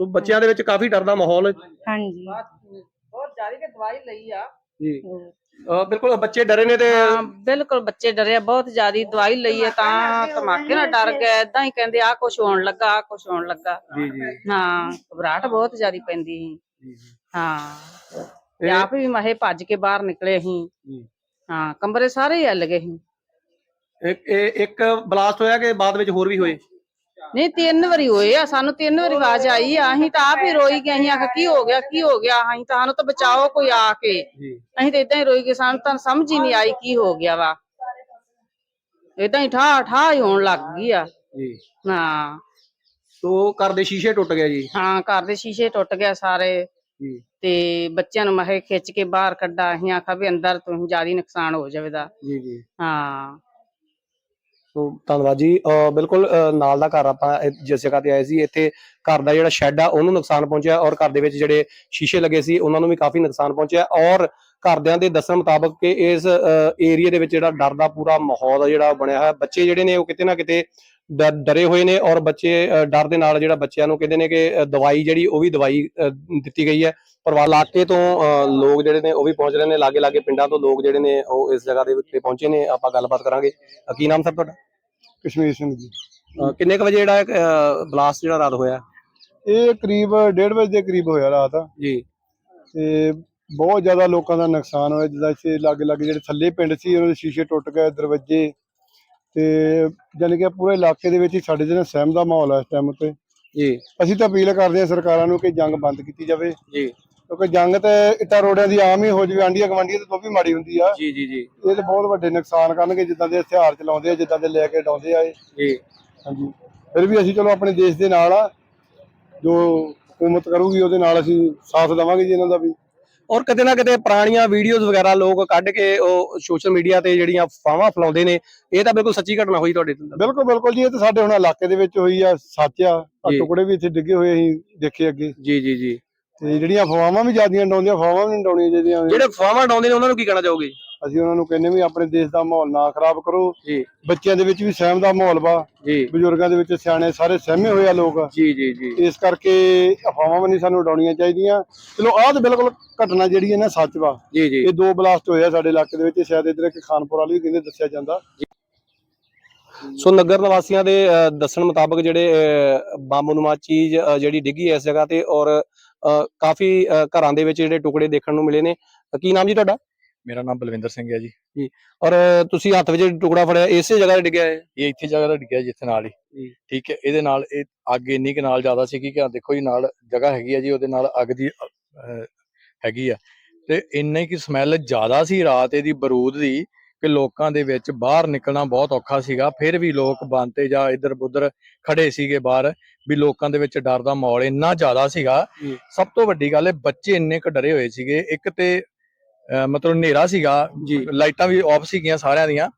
ਸੋ ਬੱਚਿਆਂ ਦੇ ਵਿੱਚ ਕਾਫੀ ਡਰ ਦਾ ਮਾਹੌਲ ਹਾਂਜੀ। ਬਹੁਤ ਜ਼ਿਆਦਾ ਕਿ ਦਵਾਈ ਲਈ ਆ। ਜੀ। ਅ, ਬਿਲਕੁਲ ਬੱਚੇ ਡਰੇ ਨੇ ਤੇ ਹਾਂ ਬਿਲਕੁਲ ਬੱਚੇ ਡਰੇ ਆ, ਬਹੁਤ ਜ਼ਿਆਦੀ ਦਵਾਈ ਲਈਏ ਤਾਂ ਧਮਾਕੇ ਨਾਲ ਡਰ ਗਏ ਏਦਾਂ ਹੀ ਕਹਿੰਦੇ ਆ ਕੁਛ ਹੋਣ ਲੱਗਾ ਆ ਕੁਛ ਹੋਣ ਲੱਗਾ। ਜੀ ਜੀ। ਹਾਂ ਘਬਰਾਹਟ ਬਹੁਤ ਜ਼ਿਆਦੀ ਪੈਂਦੀ ਸੀ। ਹਾਂ। ਤੇ ਆਪ ਵੀ ਮਹੇ ਭੱਜ ਕੇ ਬਾਹਰ ਨਿਕਲੇ ਸੀ ਜੀ। ਹਾਂ ਕਮਰੇ ਸਾਰੇ ਹੀ ਹਿੱਲ ਗਏ ਸੀ। ਇੱਕ ਇਹ ਇੱਕ ਬਲਾਸਟ ਹੋਇਆ ਕਿ ਬਾਅਦ ਵਿੱਚ ਹੋਰ ਵੀ ਹੋਏ? ਨਹੀਂ ਤਿੰਨ ਵਾਰੀ ਹੋਏ ਆ ਸਾਨੂੰ ਤਿੰਨ ਵਾਰੀ ਆਵਾਜ਼ ਆਈ ਆ ਅਸੀਂ ਤਾਂ ਆਪ ਹੀ ਰੋਈ ਗਏ ਅਸੀਂ ਆਖਿਆ ਕੀ ਹੋ ਗਿਆ ਕੀ ਹੋ ਗਿਆ? ਅਸੀਂ ਤਾਂ ਸਾਨੂੰ ਤਾਂ ਬਚਾਓ ਕੋਈ ਆ ਕੇ। ਜੀ। ਅਸੀਂ ਤਾਂ ਇਦਾਂ ਹੀ ਰੋਈ ਗਏ ਸਾਨੂੰ ਤਾਂ ਸਮਝ ਹੀ ਨਹੀਂ ਆਈ ਕੀ ਹੋ ਗਿਆ ਵਾ। ਇਦਾਂ ਹੀ ਠਾ ਠਾ ਹੀ ਹੋਣ ਲੱਗ ਗਈ ਆ। ਜੀ। ਹਾਂ। ਸੋ ਘਰ ਦੇ ਸ਼ੀਸ਼ੇ ਟੁੱਟ ਗਏ ਜੀ? ਹਾਂ ਘਰ ਦੇ ਸ਼ੀਸ਼ੇ ਟੁੱਟ ਗਏ ਸਾਰੇ। ਜੀ। ਤੇ ਬੱਚਿਆਂ ਨੂੰ ਮਹੇ ਖਿੱਚ ਕੇ ਬਾਹਰ ਕੱਢਾ ਅਸੀਂ ਆਖਿਆ ਵੀ ਅੰਦਰ ਤੋਂ ਜ਼ਿਆਦਾ ਨੁਕਸਾਨ ਹੋ ਜਾਵੇਗਾ ਜੀ ਜੀ। ਹਾਂ। ਸੋ ਧੰਨਵਾਦ ਜੀ। ਬਿਲਕੁਲ ਨਾਲ ਦਾ ਘਰ ਆਪਾਂ ਜਿਸ ਜਗ੍ਹਾ ਤੇ ਆਏ ਸੀ। ਇੱਥੇ ਘਰ ਦਾ ਜਿਹੜਾ ਸ਼ੈੱਡ ਆ, ਉਹਨੂੰ ਨੁਕਸਾਨ ਪਹੁੰਚਿਆ ਔਰ ਘਰ ਦੇ ਵਿੱਚ ਜਿਹੜੇ ਸ਼ੀਸ਼ੇ ਲੱਗੇ ਸੀ, ਉਹਨਾਂ ਨੂੰ ਵੀ ਕਾਫੀ ਨੁਕਸਾਨ ਪਹੁੰਚਿਆ ਔਰ ਘਰਦਿਆਂ ਦੇ ਦੱਸਣ ਮੁਤਾਬਕ ਕਿ ਇਸ ਏਰੀਆ ਦੇ ਵਿੱਚ ਜਿਹੜਾ ਡਰ ਦਾ ਪੂਰਾ ਮਾਹੌਲ ਆ, ਜਿਹੜਾ ਬਣਿਆ ਹੋਇਆ। ਬੱਚੇ ਜਿਹੜੇ ਨੇ, ਉਹ ਕਿਤੇ ਨਾ ਕਿਤੇ ਡ- ਡਰੇ ਹੋਏ ਨੇ ਔਰ ਬੱਚੇ ਡਰ ਦੇ ਨਾਲ ਜਿਹੜਾ ਬੱਚਿਆਂ ਨੂੰ ਕਹਿੰਦੇ ਨੇ ਕਿ ਦਵਾਈ ਜਿਹੜੀ, ਉਹ ਵੀ ਦਵਾਈ ਦਿੱਤੀ ਗਈ ਹੈ। ਪਰਿਵਾਰ ਇਲਾਕੇ ਤੋਂ ਲੋਕ ਜਿਹੜੇ ਨੇ ਉਹ ਵੀ ਪਹੁੰਚ ਰਹੇ ਨੇ। ਲਾਗੇ ਲਾਗੇ ਪਿੰਡਾਂ ਤੋਂ ਲੋਕ ਜਿਹੜੇ ਨੇ ਉਹ ਇਸ ਜਗ੍ਹਾ ਦੇ ਉੱਤੇ ਪਹੁੰਚੇ ਨੇ। ਆਪਾਂ ਗੱਲਬਾਤ ਕਰਾਂਗੇ। ਕੀ ਨਾਮ ਸਰ ਤੁਹਾਡਾ? ਕਸ਼ਮੀਰ ਸਿੰਘ ਜੀ। ਕਿੰਨੇ ਕੁ ਵਜੇ ਜਿਹੜਾ ਬਲਾਸਟ ਜਿਹੜਾ ਰਾਤ ਹੋਇਆ? ਇਹ ਕਰੀਬ 1:30 ਵਜੇ ਦੇ ਕਰੀਬ ਹੋਇਆ ਰਾਤ। ਜੀ। ਤੇ ਬਹੁਤ ਜ਼ਿਆਦਾ ਲੋਕਾਂ ਦਾ ਨੁਕਸਾਨ ਹੋਇਆ। ਜਿੱਦਾਂ ਇੱਥੇ ਲਾਗੇ ਲਾਗੇ ਜਿਹੜੇ ਥੱਲੇ ਪਿੰਡ ਸੀ ਉਹਨਾਂ ਦੇ ਸ਼ੀਸ਼ੇ ਟੁੱਟ ਗਏ ਦਰਵਾਜ਼ੇ। ਤੇ ਜਾਣੀ ਕਿ ਪੂਰੇ ਇਲਾਕੇ ਦੇ ਵਿੱਚ ਹੀ ਸਾਡੇ ਜਿਹੜਾ ਸਹਿਮ ਦਾ ਮਾਹੌਲ ਹੈ ਇਸ ਟਾਈਮ ਤੇ ਜੀ। ਅਸੀਂ ਤਾਂ ਅਪੀਲ ਕਰਦੇ ਹਾਂ ਸਰਕਾਰਾਂ ਨੂੰ ਕਿ ਜੰਗ ਬੰਦ ਕੀਤੀ ਜਾਵੇ। ਜੀ। ਕਿਉਂਕਿ ਜੰਗ ਤੇ ਇੱਟਾਂ ਰੋੜਿਆਂ ਦੀ ਆਮ ਹੀ ਹੋ ਜਵੇ ਆਂਡੀਆਂ ਗਵਾਂਡੀਆਂ ਤੇ ਤੋਂ ਵੀ ਮਾੜੀ ਹੁੰਦੀ ਆ। ਜੀ ਜੀ ਜੀ। ਇਹ ਤੇ ਬਹੁਤ ਵੱਡੇ ਨੁਕਸਾਨ ਕਰਨਗੇ ਜਿੱਦਾਂ ਦੇ ਹਥਿਆਰ ਚਲਾਉਂਦੇ ਆ ਜਿੱਦਾਂ ਦੇ ਲੈ ਕੇ ਡਾਉਂਦੇ ਆ ਇਹ। ਜੀ। ਹਾਂਜੀ। ਫਿਰ ਵੀ ਅਸੀਂ ਚਲੋ ਆਪਣੇ ਦੇਸ਼ ਦੇ ਨਾਲ ਆ। ਜੋ ਹਕੂਮਤ ਕਰੂਗੀ ਉਹਦੇ ਨਾਲ ਅਸੀਂ ਸਾਥ ਦੇਵਾਂਗੇ ਜੀ ਇਹਨਾਂ ਦਾ ਵੀ। ਔਰ ਕਿਤੇ ਨਾ ਕਿਤੇ ਪੁਰਾਣੀਆਂ ਵੀਡੀਓਜ਼ ਵਗੈਰਾ ਲੋਕ ਕੱਢ ਕੇ ਉਹ ਸੋਸ਼ਲ ਮੀਡੀਆ ਤੇ ਜਿਹੜੀਆਂ ਫਾਵਾਂ ਫਲਾਉਂਦੇ ਨੇ ਇਹ ਤਾਂ ਬਿਲਕੁਲ ਸੱਚੀ ਘਟਨਾ ਹੋਈ ਤੁਹਾਡੇ ਨਾਲ ਬਿਲਕੁਲ ਬਿਲਕੁਲ ਜੀ ਇਹ ਤਾਂ ਸਾਡੇ ਹੁਣ ਇਲਾਕੇ ਦੇ ਵਿੱਚ ਹੋਈ ਆ ਸੱਚ ਆ। ਆਹ ਜੀ। ਟੁਕੜੇ ਵੀ ਇੱਥੇ ਡਿੱਗੇ ਹੋਏ ਅਸੀਂ ਦੇਖੇ ਅੱਗੇ। ਜੀ ਜੀ ਜੀ। ਤੇ ਜਿਹੜੀਆਂ ਅਫਵਾਹਾਂ ਵੀ ਜਿਆਦੀਆਂ ਡਾਉਂਦੀਆਂ ਅਫਵਾਹਾਂ ਵੀ ਨਹੀਂ ਡਾਉਣੀਆਂ ਚਾਹੀਦੀਆਂ। ਜਿਹੜੇ ਫਾਵਾਂ ਡਾਉਂਦੇ ਨੇ ਉਹਨਾਂ ਨੂੰ ਕੀ ਕਹਿਣਾ ਚਾਹੋਗੇ? ਅਸੀਂ ਉਹਨਾਂ ਨੂੰ ਕਹਿੰਦੇ ਵੀ ਆਪਣੇ ਦੇਸ਼ ਦਾ ਮਾਹੌਲ ਨਾ ਖਰਾਬ ਕਰੋ। ਜੀ। ਬੱਚਿਆਂ ਦੇ ਵਿੱਚ ਵੀ ਸਹਿਮ ਦਾ ਮਾਹੌਲ ਵਾ। ਜੀ। ਬਜ਼ੁਰਗਾਂ ਦੇ ਵਿੱਚ ਸਿਆਣੇ ਸਾਰੇ ਸਹਿਮੇ ਹੋਏ ਆ ਲੋਕ। ਜੀ ਜੀ ਜੀ। ਇਸ ਕਰਕੇ ਅਫਵਾਹਾਂ ਵੀ ਨਹੀਂ ਸਾਨੂੰ ਉਡਾਉਣੀਆਂ ਚਾਹੀਦੀਆਂ। ਚਲੋ ਆਹ ਤਾਂ ਬਿਲਕੁਲ ਘਟਨਾ ਜਿਹੜੀ ਹੈ ਨਾ ਸੱਚ ਵਾ। ਜੀ ਜੀ। ਇਹ ਦੋ ਬਲਾਸਟ ਹੋਏ ਆ ਸਾਡੇ ਇਲਾਕੇ ਦੇ ਵਿੱਚ। ਸ਼ਾਇਦ ਇਧਰ ਇੱਕ ਖਾਨਪੁਰ ਵਾਲੀ ਵੀ ਕਹਿੰਦੇ ਦੱਸਿਆ ਜਾਂਦਾ। ਸੋ ਨਗਰ ਨਿਵਾਸੀਆਂ ਦੇ ਅਹ, ਦੱਸਣ ਮੁਤਾਬਕ ਜਿਹੜੇ ਅਹ, ਬੰਬ-ਨੁਮਾ ਚੀਜ਼ ਅਹ, ਜਿਹੜੀ ਡਿੱਗੀ ਹੈ ਇਸ ਜਗ੍ਹਾ ਤੇ ਔਰ ਕਾਫੀ ਘਰਾਂ ਦੇ ਵਿੱਚ ਜਿਹੜੇ ਟੁਕੜੇ ਦੇਖਣ ਨੂੰ ਮਿਲੇ ਨੇ। ਕੀ ਨਾਮ ਜੀ ਤੁਹਾਡਾ? ਮੇਰਾ ਨਾਮ ਬਲਵਿੰਦਰ ਸਿੰਘ ਹੈ ਜੀ। ਔਰ ਤੁਸੀਂ ਹੱਥ ਵਿੱਚ ਟੁਕੜਾ ਫੜਿਆ ਇਸੇ ਜਗ੍ਹਾ ਤੇ ਡਿੱਗਿਆ ਹੈ ਇਹ ਇੱਥੇ ਜਗ੍ਹਾ ਤੇ ਡਿੱਗਿਆ ਜਿੱਥੇ ਨਾਲ ਹੀ। ਜੀ। ਠੀਕ ਹੈ ਇਹਦੇ ਨਾਲ ਇਹ ਅੱਗ ਇੰਨੀ ਕੁ ਨਾਲ ਜ਼ਿਆਦਾ ਸੀ ਕਿ ਦੇਖੋ ਜੀ ਨਾਲ ਜਗ੍ਹਾ ਹੈਗੀ ਆ ਜੀ ਉਹਦੇ ਨਾਲ ਅੱਗ ਦੀ ਹੈਗੀ ਆ। ਤੇ ਇੰਨੀ ਕੀ ਸਮੈਲ ਜ਼ਿਆਦਾ ਸੀ ਰਾਤ ਇਹਦੀ ਬਰੂਦ ਦੀ ਕਿ ਲੋਕਾਂ ਦੇ ਵਿੱਚ ਬਾਹਰ ਨਿਕਲਣਾ ਬਹੁਤ ਔਖਾ ਸੀਗਾ। ਫਿਰ ਵੀ ਲੋਕ ਬੰਤੇ ਜਾਂ ਇੱਧਰ ਉੱਧਰ ਖੜੇ ਸੀਗੇ ਬਾਹਰ ਵੀ ਲੋਕਾਂ ਦੇ ਵਿੱਚ ਡਰ ਦਾ ਮਾਹੌਲ ਇੰਨਾ ਜ਼ਿਆਦਾ ਸੀਗਾ। ਸਭ ਤੋਂ ਵੱਡੀ ਗੱਲ ਹੈ ਬੱਚੇ ਇੰਨੇ ਕੁ ਡਰੇ ਹੋਏ ਸੀਗੇ। ਇੱਕ ਤੇ ਮਤਲਬ ਹਨੇਰਾ ਸੀਗਾ। ਲਾਈਟਾਂ ਵੀ ਆਫ ਸੀਗੀਆਂ ਸਾਰਿਆਂ ਦੀਆਂ।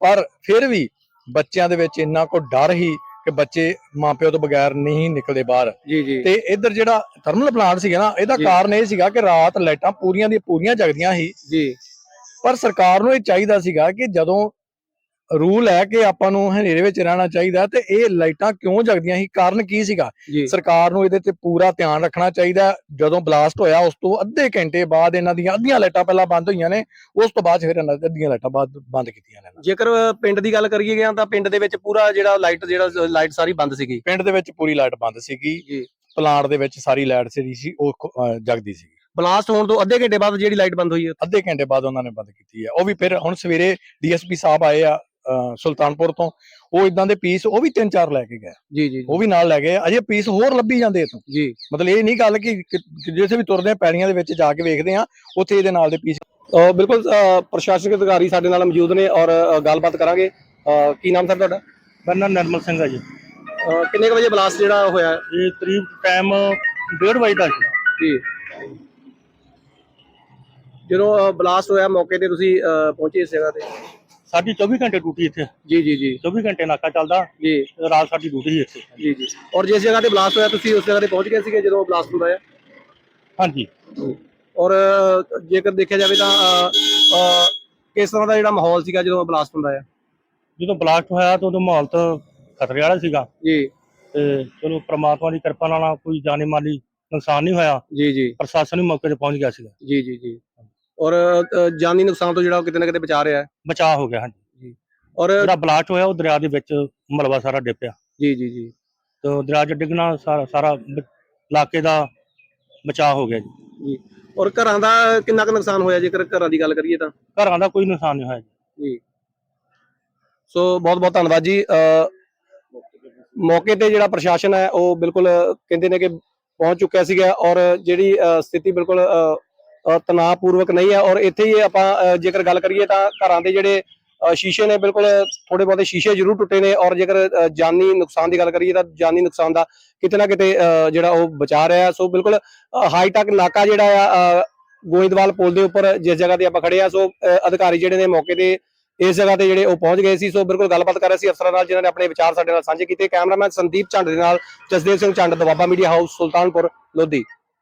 ਪਰ ਫਿਰ ਵੀ ਬੱਚਿਆਂ ਦੇ ਵਿੱਚ ਇੰਨਾ ਕੋ ਡਰ ਹੀ ਕਿ ਬੱਚੇ ਮਾਪਿਓ ਤੋਂ ਬਗੈਰ ਨਹੀਂ ਨਿਕਲਦੇ ਬਾਹਰ। ਤੇ ਇੱਧਰ ਜਿਹੜਾ ਥਰਮਲ ਪਲਾਂਟ ਸੀਗਾ ਨਾ ਇਹਦਾ। ਕਾਰਨ ਇਹ ਸੀਗਾ ਕਿ ਰਾਤ ਲਾਈਟਾਂ ਪੂਰੀਆਂ ਦੀਆਂ ਪੂਰੀਆਂ ਜਗਦੀਆਂ ਸੀ। ਜੀ। ਪਰ ਸਰਕਾਰ ਨੂੰ ਇਹ ਚਾਹੀਦਾ ਸੀਗਾ ਕਿ ਜਦੋਂ ਰੂਲ ਹੈ ਕਿ ਆਪਾਂ ਨੂੰ ਹਨੇਰੇ ਵਿੱਚ ਰਹਿਣਾ ਚਾਹੀਦਾ ਤੇ ਇਹ ਲਾਈਟਾਂ ਕਿਉਂ ਜਗਦੀਆਂ ਸੀ ਕਾਰਨ ਕੀ ਸੀਗਾ? ਸਰਕਾਰ ਨੂੰ ਇਹਦੇ ਤੇ ਪੂਰਾ ਧਿਆਨ ਰੱਖਣਾ ਚਾਹੀਦਾ। ਜਦੋਂ ਬਲਾਸਟ ਹੋਇਆ ਉਸ ਤੋਂ ਅੱਧੇ ਘੰਟੇ ਬਾਅਦ ਇਹਨਾਂ ਦੀਆਂ ਅੱਧੀਆਂ ਲਾਈਟਾਂ ਪਹਿਲਾਂ ਬੰਦ ਹੋਈਆਂ ਨੇ ਉਸ ਤੋਂ ਬਾਅਦ ਫਿਰ ਇਹਨਾਂ ਦੀਆਂ ਅੱਧੀਆਂ ਲਾਈਟਾਂ ਬਾਅਦ ਬੰਦ ਕੀਤੀਆਂ ਨੇ ਜੇਕਰ ਪਿੰਡ ਦੀ ਗੱਲ ਕਰੀਏ ਗਿਆ ਤਾਂ ਪਿੰਡ ਦੇ ਵਿੱਚ ਪੂਰਾ ਜਿਹੜਾ ਲਾਈਟ ਜਿਹੜਾ ਲਾਈਟ ਸਾਰੀ ਬੰਦ ਸੀਗੀ। ਪਿੰਡ ਦੇ ਵਿੱਚ ਪੂਰੀ ਲਾਈਟ ਬੰਦ ਸੀਗੀ। ਪਲਾਂਟ ਦੇ ਵਿੱਚ ਸਾਰੀ ਲਾਈਟ ਜਿਹੜੀ ਸੀ ਉਹ ਜਗਦੀ ਸੀ ਬਲਾਸਟ ਹੋਣ ਤੋਂ ਅੱਧੇ ਘੰਟੇ ਬਾਅਦ ਜਿਹੜੀ ਲਾਈਟ ਬੰਦ ਹੋਈ ਹੈ। ਅੱਧੇ ਘੰਟੇ ਬਾਅਦ ਉਹਨਾਂ ਨੇ ਬੰਦ ਕੀਤੀ ਹੈ। ਉਹ ਵੀ ਫਿਰ ਹੁਣ ਸਵੇਰੇ ਡੀਐਸਪੀ ਸਾਹਿਬ ਆਏ ਆ ਸੁਲਤਾਨਪੁਰ ਤੋਂ। ਉਹ ਇਦਾਂ ਦੇ ਪੀਸ ਉਹ ਵੀ ਤਿੰਨ ਚਾਰ ਲੈ ਕੇ ਗਏ। ਜੀ ਜੀ ਉਹ ਵੀ ਨਾਲ ਲੈ ਗਏ ਅਜੇ ਪੀਸ ਹੋਰ ਲੱਭੀ ਜਾਂਦੇ ਇਥੋਂ। ਜੀ। ਮਤਲਬ ਇਹ ਨਹੀਂ ਗੱਲ ਕਿ ਜਿੱਥੇ ਵੀ ਤੁਰਦੇ ਆ ਪੈੜੀਆਂ ਦੇ ਵਿੱਚ ਜਾ ਕੇ ਵੇਖਦੇ ਆ ਉੱਥੇ ਇਹਦੇ ਨਾਲ ਦੇ ਪੀਸ ਬਿਲਕੁਲ ਪ੍ਰਸ਼ਾਸਨਿਕ ਅਧਿਕਾਰੀ ਸਾਡੇ ਨਾਲ ਮੌਜੂਦ ਨੇ ਔਰ ਗੱਲਬਾਤ ਕਰਾਂਗੇ। ਕੀ ਨਾਮ ਸਰ ਤੁਹਾਡਾ? ਮੇਰਾ ਨਰਮਲ ਸਿੰਘ ਹੈ ਜੀ। ਕਿੰਨੇ ਵਜੇ ਬਲਾਸਟ ਜਿਹੜਾ ਹੋਇਆ? ਇਹ ਕਰੀਬ ਟਾਈਮ 1:30 ਵਜੇ ਦਾ ਸੀ। ਜੀ। ਜਦੋਂ ਬਲਾਸਟ ਹੋਇਆ ਮੌਕੇ ਤੇ ਤੁਸੀਂ ਅਹ ਪਹੁੰਚੇ ਇਸ ਜਗ੍ਹਾ ਤੇ? ਸਾਡੀ 24 ਘੰਟੇ ਡਿਊਟੀ ਇੱਥੇ। ਜੀ ਜੀ ਜੀ। 24 ਘੰਟੇ ਨਾਕਾ ਚੱਲਦਾ। ਜੀ। ਰਾਤ ਸਾਡੀ ਡਿਊਟੀ ਸੀ ਇੱਥੇ। ਜੀ ਜੀ। ਔਰ ਜਿਸ ਜਗ੍ਹਾ ਤੇ ਬਲਾਸਟ ਹੋਇਆ ਤੁਸੀਂ ਉਸ ਜਗ੍ਹਾ ਤੇ ਪਹੁੰਚ ਗਏ ਸੀਗੇ ਜਦੋਂ ਬਲਾਸਟ ਹੁੰਦਾ ਹੈ ਹਾਂਜੀ। ਔਰ ਅਹ, ਜੇਕਰ ਦੇਖਿਆ ਜਾਵੇ ਤਾਂ ਅਹ, ਅਹ, ਕਿਸ ਤਰ੍ਹਾਂ ਦਾ ਜਿਹੜਾ ਮਾਹੌਲ ਸੀਗਾ ਜਦੋਂ ਬਲਾਸਟ ਹੁੰਦਾ ਹੈ ਜਦੋਂ ਬਲਾਸਟ ਹੋਇਆ ਤਾਂ ਉਦੋਂ ਮਾਹੌਲ ਤਾਂ ਖਤਰੇ ਵਾਲਾ ਸੀਗਾ। ਜੀ। ਤੇ ਚਲੋ ਪ੍ਰਮਾਤਮਾ ਦੀ ਕਿਰਪਾ ਨਾਲ ਕੋਈ ਜਾਨੀ ਮਾਲੀ ਨੁਕਸਾਨ ਨਹੀਂ ਹੋਇਆ। ਜੀ ਜੀ। ਪ੍ਰਸ਼ਾਸਨ ਵੀ ਮੌਕੇ ਤੇ ਪਹੁੰਚ ਗਿਆ ਸੀਗਾ। ਜੀ ਜੀ ਜੀ। ਔਰ ਅ, ਜਾਨੀ ਨੁਕਸਾਨ ਤੋਂ ਜਿਹੜਾ ਉਹ ਕਿਤੇ ਨਾ ਕਿਤੇ ਬਚਾ ਰਿਹਾ ਹੈ। ਬਚਾਅ ਹੋ ਗਿਆ ਹਾਂਜੀ। ਔਰ ਜਿਹੜਾ ਬਲਾਸਟ ਹੋਇਆ ਉਹ ਦਰਿਆ ਦੇ ਵਿੱਚ ਮਲਬਾ ਸਾਰਾ ਡਿੱਪਿਆ ਜੀ ਜੀ ਜੀ। ਤੇ ਦਰਿਆ 'ਚ ਡਿੱਗਣਾ ਸਾਰਾ ਸਾਰਾ ਬ- ਇਲਾਕੇ ਦਾ ਬਚਾਅ ਹੋ ਗਿਆ ਜੀ। ਔਰ ਘਰਾਂ ਦਾ ਕਿੰਨਾ ਕੁ ਨੁਕਸਾਨ ਹੋਇਆ ਜੇਕਰ ਘਰਾਂ ਦੀ ਗੱਲ ਕਰੀਏ ਤਾਂ। ਘਰਾਂ ਦਾ ਕੋਈ ਨੁਕਸਾਨ ਨਹੀਂ ਹੋਇਆ ਜੀ। ਸੋ ਬਹੁਤ ਬਹੁਤ ਧੰਨਵਾਦ ਜੀ। ਅ, ਮੌਕੇ ਤੇ ਜਿਹੜਾ ਪ੍ਰਸ਼ਾਸਨ ਹੈ ਉਹ ਬਿਲਕੁਲ ਕਹਿੰਦੇ ਨੇ ਕਿ ਪਹੁੰਚ ਚੁੱਕਿਆ ਸੀਗਾ ਔਰ ਜਿਹੜੀ ਅ, ਸਥਿਤੀ ਬਿਲਕੁਲ ਅ, ਤਣਾਅਪੂਰਵਕ ਨਹੀਂ ਹੈ ਔਰ ਇੱਥੇ ਹੀ ਆਪਾਂ ਜੇਕਰ ਗੱਲ ਕਰੀਏ ਤਾਂ ਘਰਾਂ ਦੇ ਜਿਹੜੇ ਸ਼ੀਸ਼ੇ ਨੇ ਬਿਲਕੁਲ ਥੋੜੇ ਬਹੁਤੇ ਸ਼ੀਸ਼ੇ ਜ਼ਰੂਰ ਟੁੱਟੇ ਨੇ ਔਰ ਜੇਕਰ ਜਾਨੀ ਨੁਕਸਾਨ ਦੀ ਗੱਲ ਕਰੀਏ ਤਾਂ ਜਾਨੀ ਨੁਕਸਾਨ ਦਾ ਕਿਤੇ ਨਾ ਕਿਤੇ ਜਿਹੜਾ ਉਹ ਬਚਾ ਰਿਹਾ ਸੋ ਬਿਲਕੁਲ ਹਾਈ ਟੈਕ ਨਾਕਾ ਜਿਹੜਾ ਆ ਗੋਇੰਦਵਾਲ ਪੁਲ ਦੇ ਉੱਪਰ ਜਿਸ ਜਗ੍ਹਾ ਤੇ ਆਪਾਂ ਖੜੇ ਆ ਸੋ ਅ, ਅਧਿਕਾਰੀ ਜਿਹੜੇ ਨੇ ਮੌਕੇ ਤੇ ਇਸ ਜਗ੍ਹਾ ਤੇ ਜਿਹੜੇ ਉਹ ਪਹੁੰਚ ਗਏ ਸੀ। ਸੋ ਬਿਲਕੁਲ ਗੱਲਬਾਤ ਕਰ ਰਹੇ ਸੀ ਅਫਸਰਾਂ ਨਾਲ ਜਿਨ੍ਹਾਂ ਨੇ ਆਪਣੇ ਵਿਚਾਰ ਸਾਡੇ ਨਾਲ ਸਾਂਝੇ ਕੀਤੇ। ਕੈਮਰਾਮੈਨ ਸੰਦੀਪ ਝੰਡ ਦੇ ਨਾਲ ਜਸਦੇਵ ਸਿੰਘ ਝੰਡ ਦਵਾਬਾ ਮੀਡੀਆ ਹਾਊਸ ਸੁਲਤਾਨਪੁਰ ਲੋਧੀ।